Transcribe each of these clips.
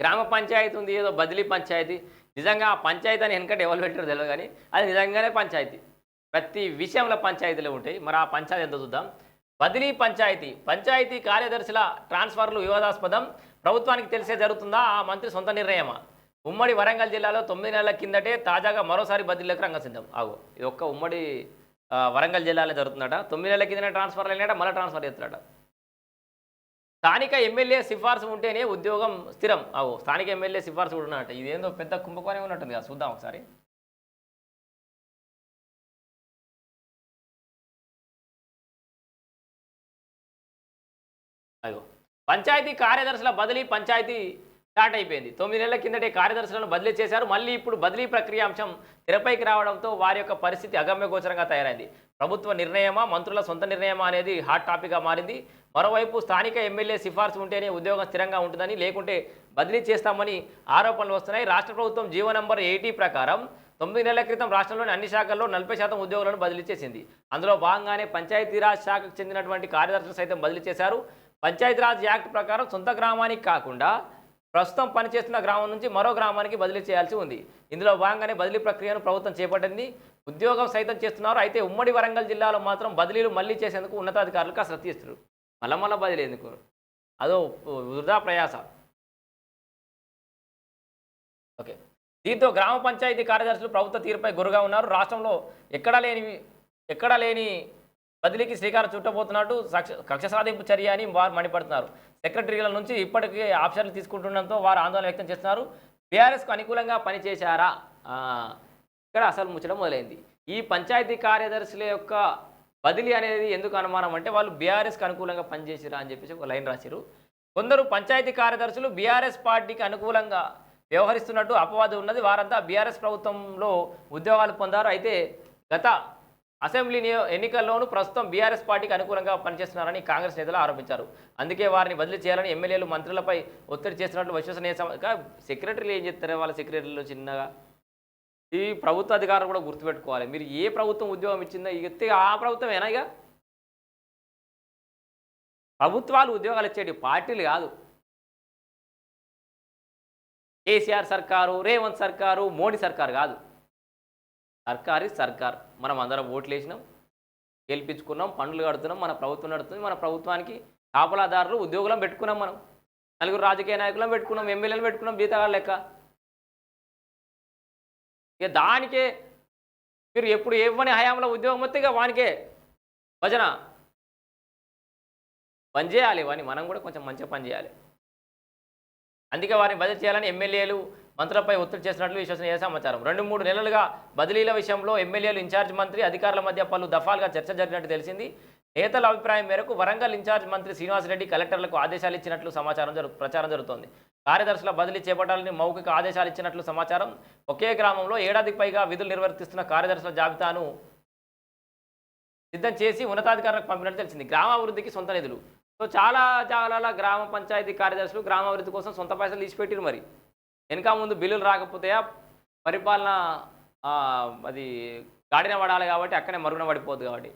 గ్రామ పంచాయతీ ఉంది ఏదో బదిలీ పంచాయతీ. నిజంగా ఆ పంచాయతీ అని వెనకటి ఎవరు పెట్టారు తెలియదు కానీ అది నిజంగానే పంచాయతీ. ప్రతి విషయంలో పంచాయతీలు ఉంటాయి. మరి ఆ పంచాయతీ ఎంత చూద్దాం. బదిలీ పంచాయతీ. పంచాయతీ కార్యదర్శుల ట్రాన్స్ఫర్లు వివాదాస్పదం. ప్రభుత్వానికి తెలిసే జరుగుతుందా? ఆ మంత్రి సొంత నిర్ణయమా? ఉమ్మడి వరంగల్ జిల్లాలో తొమ్మిది నెలల కిందటే తాజాగా మరోసారి బదిలీలకు రంగం సిద్ధం. ఆగు. ఇది ఒక్క ఉమ్మడి వరంగల్ జిల్లాలో జరుగుతుందట. తొమ్మిది నెలల కిందనే ట్రాన్స్ఫర్ అయినట మళ్ళీ ట్రాన్స్ఫర్ చేస్తాడట స్థానిక ఎమ్మెల్యే సిఫార్సు ఉంటేనే ఉద్యోగం స్థిరం. అవు స్థానిక ఎమ్మెల్యే సిఫార్సు కూడా ఉన్నట్టు ఇదేందో పెద్ద కుంభకోణం ఉన్నట్టుంది కదా చూద్దాం ఒకసారి. అయ్యో. పంచాయతీ కార్యదర్శుల బదిలీ పంచాయతీ స్టార్ట్ అయిపోయింది. తొమ్మిది నెలల కిందటే కార్యదర్శులను బదిలీ చేశారు. మళ్ళీ ఇప్పుడు బదిలీ ప్రక్రియ అంశం తెరపైకి రావడంతో వారి యొక్క పరిస్థితి అగమ్యగోచరంగా తయారైంది. ప్రభుత్వ నిర్ణయమా మంత్రుల సొంత నిర్ణయమా అనేది హాట్ టాపిక్గా మారింది. మరోవైపు స్థానిక ఎమ్మెల్యే సిఫార్సు ఉంటేనే ఉద్యోగం స్థిరంగా ఉంటుందని లేకుంటే బదిలీ చేస్తామని ఆరోపణలు వస్తున్నాయి. రాష్ట్ర ప్రభుత్వం జీవో నంబర్ ఎయిటీ ప్రకారం తొమ్మిది నెలల క్రితం రాష్ట్రంలోని అన్ని శాఖల్లో నలభై శాతం ఉద్యోగులను బదిలీ చేసింది. అందులో భాగంగానే పంచాయతీరాజ్ శాఖకు చెందినటువంటి కార్యదర్శులు సైతం బదిలీ చేశారు. పంచాయతీరాజ్ యాక్ట్ ప్రకారం సొంత గ్రామానికి కాకుండా ప్రస్తుతం పనిచేస్తున్న గ్రామం నుంచి మరో గ్రామానికి బదిలీ చేయాల్సి ఉంది. ఇందులో భాగంగానే బదిలీ ప్రక్రియను ప్రభుత్వం చేపట్టింది. ఉద్యోగం సైతం చేస్తున్నారు. అయితే ఉమ్మడి వరంగల్ జిల్లాలో మాత్రం బదిలీలు మళ్ళీ చేసేందుకు ఉన్నతాధికారులు కసరత్తు మళ్ళా మళ్ళా బదిలీ ఎందుకు? అదో వృధా ప్రయాస. ఓకే. దీంతో గ్రామ పంచాయతీ కార్యదర్శులు ప్రభుత్వ తీరుపై గురుగా ఉన్నారు. రాష్ట్రంలో ఎక్కడా లేని ఎక్కడా లేని బదిలీకి శ్రీకారం చుట్టబోతున్నట్టు కక్ష సాధింపు చర్య అని వారు మండిపడుతున్నారు. సెక్రటరీల నుంచి ఇప్పటికే ఆప్షన్లు తీసుకుంటుండడంతో వారు ఆందోళన వ్యక్తం చేస్తున్నారు. బీఆర్ఎస్కు అనుకూలంగా పనిచేశారా? ఇక్కడ అసలు ముచ్చడం మొదలైంది. ఈ పంచాయతీ కార్యదర్శుల యొక్క బదిలీ అనేది ఎందుకు అనుమానం అంటే వాళ్ళు బీఆర్ఎస్కి అనుకూలంగా పనిచేసిరా అని చెప్పేసి ఒక లైన్ రాశారు కొందరు పంచాయతీ కార్యదర్శులు బీఆర్ఎస్ పార్టీకి అనుకూలంగా వ్యవహరిస్తున్నట్టు అపవాదం ఉన్నది. వారంతా బీఆర్ఎస్ ప్రభుత్వంలో ఉద్యోగాలు పొందారు. అయితే గత అసెంబ్లీ నియో ఎన్నికల్లోనూ ప్రస్తుతం బీఆర్ఎస్ పార్టీకి అనుకూలంగా పనిచేస్తున్నారని కాంగ్రెస్ నేతలు ఆరోపించారు. అందుకే వారిని బదిలీ చేయాలని ఎమ్మెల్యేలు మంత్రులపై ఒత్తిడి చేస్తున్నట్లు విశ్వసనీయ సెక్రటరీలు ఏం చెప్తారు? వాళ్ళ సెక్రటరీలు చిన్నగా ఈ ప్రభుత్వ అధికారులు కూడా గుర్తుపెట్టుకోవాలి. మీరు ఏ ప్రభుత్వం ఉద్యోగం ఇచ్చిందో ఇక ఆ ప్రభుత్వం ఏనాయిగా ప్రభుత్వాలు ఉద్యోగాలు ఇచ్చేటి పార్టీలు కాదు. కేసీఆర్ సర్కారు రేవంత్ సర్కారు మోడీ సర్కారు కాదు. సర్కారు సర్కార్. మనం అందరం ఓట్లు వేసినాం గెలిపించుకున్నాం పనులు కడుతున్నాం మన ప్రభుత్వం నడుస్తుంది మన ప్రభుత్వానికి కాపలాదారులు ఉద్యోగులను పెట్టుకున్నాం మనం. నలుగురు రాజకీయ నాయకులను పెట్టుకున్నాం ఎమ్మెల్యేలు పెట్టుకున్నాం జీతగాళ్ళ లెక్క. ఇక దానికే మీరు ఎప్పుడు ఇవ్వని హయాంలో ఉద్యోగం వస్తే ఇక వానికే. భజన. పని చేయాలి వాని మనం కూడా కొంచెం మంచిగా పని చేయాలి. అందుకే వారిని బదిలీ చేయాలని ఎమ్మెల్యేలు మంత్రులపై ఒత్తిడి చేసినట్లు విశ్వసనీయ సమాచారం. రెండు మూడు నెలలుగా బదిలీల విషయంలో ఎమ్మెల్యేలు ఇన్ఛార్జ్ మంత్రి అధికారుల మధ్య పలు దఫాలుగా చర్చ జరిగినట్టు తెలిసింది. నేతల అభిప్రాయం మేరకు వరంగల్ ఇన్ఛార్జ్ మంత్రి శ్రీనివాసరెడ్డి కలెక్టర్లకు ఆదేశాలు ఇచ్చినట్లు సమాచారం జరు ప్రచారం జరుగుతోంది. కార్యదర్శుల బదిలీ చేపట్టాలని మౌఖిక ఆదేశాలు ఇచ్చినట్లు సమాచారం ఒకే గ్రామంలో ఏడాదికి పైగా విధులు నిర్వర్తిస్తున్న కార్యదర్శుల జాబితాను సిద్ధం చేసి ఉన్నతాధికారులకు పంపినట్టు తెలిసింది. గ్రామాభివృద్ధికి సొంత నిధులు. సో చాలా చాలా గ్రామ పంచాయతీ కార్యదర్శులు గ్రామాభివృద్ధి కోసం సొంత పైసలు తీసిపెట్టిరు మరి. వెనక ముందు బిల్లులు రాకపోతే పరిపాలన అది గాడిన పడాలి కాబట్టి అక్కడే మరుగున పడిపోదు కాబట్టి.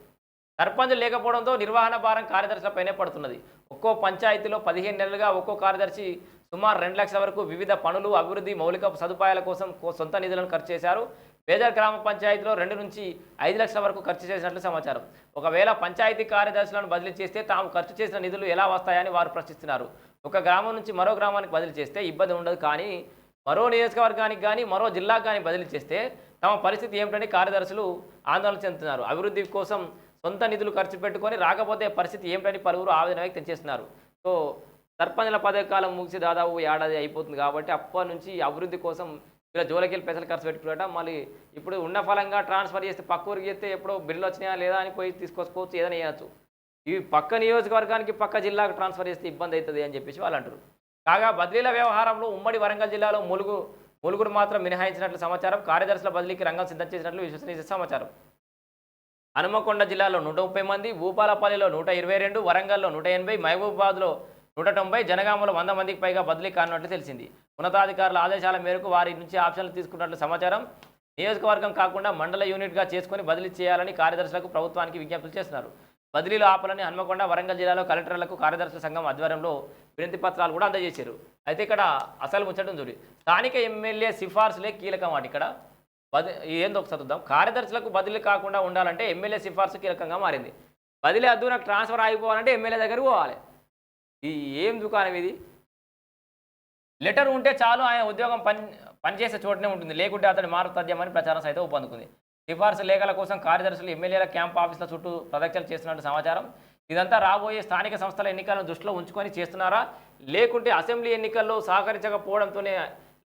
సర్పంచులు లేకపోవడంతో నిర్వహణ భారం కార్యదర్శులపైనే పడుతున్నది. ఒక్కో పంచాయతీలో పదిహేను నెలలుగా ఒక్కో కార్యదర్శి సుమారు రెండు లక్షల వరకు వివిధ పనులు అభివృద్ధి మౌలిక సదుపాయాల కోసం సొంత నిధులను ఖర్చు చేశారు. పేదల గ్రామ పంచాయతీలో రెండు నుంచి ఐదు లక్షల వరకు ఖర్చు చేసినట్లు సమాచారం. ఒకవేళ పంచాయతీ కార్యదర్శులను బదిలీ చేస్తే తాము ఖర్చు చేసిన నిధులు ఎలా వస్తాయని వారు ప్రశ్నిస్తున్నారు. ఒక గ్రామం నుంచి మరో గ్రామానికి బదిలీ చేస్తే ఇబ్బంది ఉండదు కానీ మరో నియోజకవర్గానికి కానీ మరో జిల్లాకు కానీ బదిలీ చేస్తే తమ పరిస్థితి ఏమిటని కార్యదర్శులు ఆందోళన చెందుతున్నారు. అభివృద్ధి కోసం సొంత నిధులు ఖర్చు పెట్టుకొని రాకపోతే పరిస్థితి ఏమిటని పలువురు ఆవేదన వ్యక్తం చేస్తున్నారు. సో సర్పంచుల పదకాలం ముగిసి దాదాపు ఏడాది అయిపోతుంది కాబట్టి అప్పటి నుంచి అభివృద్ధి కోసం ఇలా జోలకెళ్ళి పైసలు ఖర్చు పెట్టుకున్నట. మళ్ళీ ఇప్పుడు ఉన్న ఫలంగా ట్రాన్స్ఫర్ చేస్తే పక్క ఊరికి చేస్తే ఎప్పుడో బిల్లు వచ్చినాయా లేదా అని పోయి తీసుకొచ్చుకోవచ్చు ఏదైనా చేయొచ్చు. ఈ పక్క నియోజకవర్గానికి పక్క జిల్లాకు ట్రాన్స్ఫర్ చేస్తే ఇబ్బంది అవుతుంది అని చెప్పేసి వాళ్ళు అంటారు కాగా బదిలీల వ్యవహారంలో ఉమ్మడి వరంగల్ జిల్లాలో ములుగు ములుగురు మాత్రం మినహాయించినట్లు సమాచారం కార్యదర్శుల బదిలీకి రంగం సిద్ధం చేసినట్లు విశ్వసనీయ సమాచారం. హనుమకొండ జిల్లాలో నూట ముప్పై మంది భూపాలపల్లిలో నూట ఇరవై రెండు వరంగల్లో నూట ఎనభై మహబూబాబాద్లో నూట తొంభై జనగామలో వంద మందికి పైగా బదిలీ కానున్నట్లు తెలిసింది. ఉన్నతాధికారుల ఆదేశాల మేరకు వారి నుంచి ఆప్షన్లు తీసుకున్నట్లు సమాచారం. నియోజకవర్గం కాకుండా మండల యూనిట్గా చేసుకుని బదిలీ చేయాలని కార్యదర్శులకు ప్రభుత్వానికి విజ్ఞప్తులు చేస్తున్నారు. బదిలీలు ఆపాలని హన్మకొండ వరంగల్ జిల్లాలో కలెక్టర్లకు కార్యదర్శుల సంఘం ఆధ్వర్యంలో వినతి పత్రాలు కూడా అందజేశారు. అయితే ఇక్కడ అసలు ముచ్చటం చూడి. స్థానిక ఎమ్మెల్యే సిఫార్సులే కీలకం వాటి ఇక్కడ. బది ఏందో ఒకసారి చూద్దాం. కార్యదర్శులకు బదిలీ కాకుండా ఉండాలంటే ఎమ్మెల్యే సిఫార్సు కీలకంగా మారింది. బదిలీ అద్దు నాకు ట్రాన్స్ఫర్ అయిపోవాలంటే ఎమ్మెల్యే దగ్గరకు పోవాలి. ఈ ఏం దుకాణం ఇది? లెటర్ ఉంటే చాలు ఆయన ఉద్యోగం పని పనిచేసే చోటనే ఉంటుంది. లేకుంటే అతని మారుతద్యమని ప్రచారం సైతం ఒప్పందుకుంది. సిఫార్సు లేఖల కోసం కార్యదర్శులు ఎమ్మెల్యేల క్యాంప్ ఆఫీసుల చుట్టూ ప్రదక్షిణలు చేస్తున్నట్టు సమాచారం. ఇదంతా రాబోయే స్థానిక సంస్థల ఎన్నికలను దృష్టిలో ఉంచుకొని చేస్తున్నారా? లేకుంటే అసెంబ్లీ ఎన్నికల్లో సహకరించకపోవడంతోనే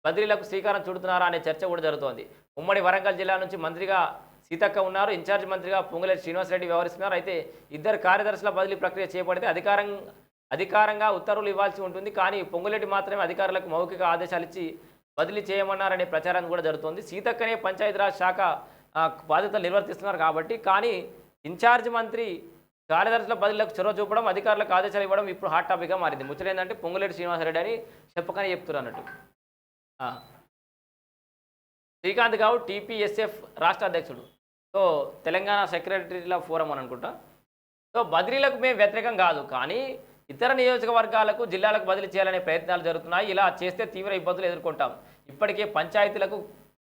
బదిలీలకు శ్రీకారం చుడుతున్నారా అనే చర్చ కూడా జరుగుతోంది. ఉమ్మడి వరంగల్ జిల్లా నుంచి మంత్రిగా సీతక్క ఉన్నారు. ఇన్ఛార్జ్ మంత్రిగా పొంగులేటి శ్రీనివాసరెడ్డి వ్యవహరిస్తున్నారు. అయితే ఇద్దరు కార్యదర్శుల బదిలీ ప్రక్రియ చేపడితే అధికారం అధికారంగా ఉత్తర్వులు ఇవ్వాల్సి ఉంటుంది. కానీ పొంగులేటి మాత్రమే అధికారులకు మౌఖిక ఆదేశాలు ఇచ్చి బదిలీ చేయమన్నారనే ప్రచారం కూడా జరుగుతోంది. సీతక్కనే పంచాయతీరాజ్ శాఖ బాధ్యతలు నిర్వర్తిస్తున్నారు కాబట్టి కానీ ఇన్ఛార్జ్ మంత్రి కార్యదర్శుల బదిలీలకు చొరవ చూపడం అధికారులకు ఆదేశాలు ఇవ్వడం ఇప్పుడు హాట్ టాపిక్గా మారింది. ముచ్చట ఏంటంటే పొంగులేటి శ్రీనివాసరెడ్డి అని చెప్పకనే చెప్తున్నారు అన్నట్టు. శ్రీకాంత్ గౌడ్ టీపీఎస్ఎఫ్ రాష్ట్ర అధ్యక్షుడు. సో తెలంగాణ సెక్రటరీల ఫోరం అని అనుకుంటా. సో బదిలీలకు మేము వ్యతిరేకం కాదు. కానీ ఇతర నియోజకవర్గాలకు జిల్లాలకు బదిలీ చేయాలనే ప్రయత్నాలు జరుగుతున్నాయి. ఇలా చేస్తే తీవ్ర ఇబ్బందులు ఎదుర్కొంటాం. ఇప్పటికే పంచాయతీలకు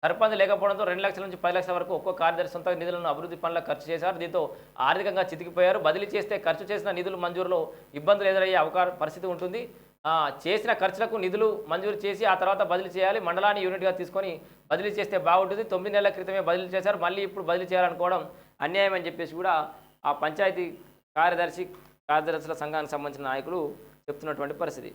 సర్పంచ్ లేకపోవడంతో రెండు లక్షల నుంచి పది లక్షల వరకు ఒక్కో కార్యదర్శి సొంత నిధులను అభివృద్ధి పనులకు ఖర్చు చేశారు. దీంతో ఆర్థికంగా చితికిపోయారు. బదిలీ చేస్తే ఖర్చు చేసిన నిధులు మంజూరులో ఇబ్బందులు ఎదురయ్యే అవకాశ పరిస్థితి ఉంటుంది. చేసిన ఖర్చులకు నిధులు మంజూరు చేసి ఆ తర్వాత బదిలీ చేయాలి. మండలాన్ని యూనిట్గా తీసుకొని బదిలీ చేస్తే బాగుంటుంది. తొమ్మిది నెలల క్రితమే బదిలీ చేశారు. మళ్ళీ ఇప్పుడు బదిలీ చేయాలనుకోవడం అన్యాయం అని చెప్పేసి కూడా ఆ పంచాయతీ కార్యదర్శి కార్యదర్శుల సంఘానికి సంబంధించిన నాయకులు చెప్తున్నటువంటి పరిస్థితి.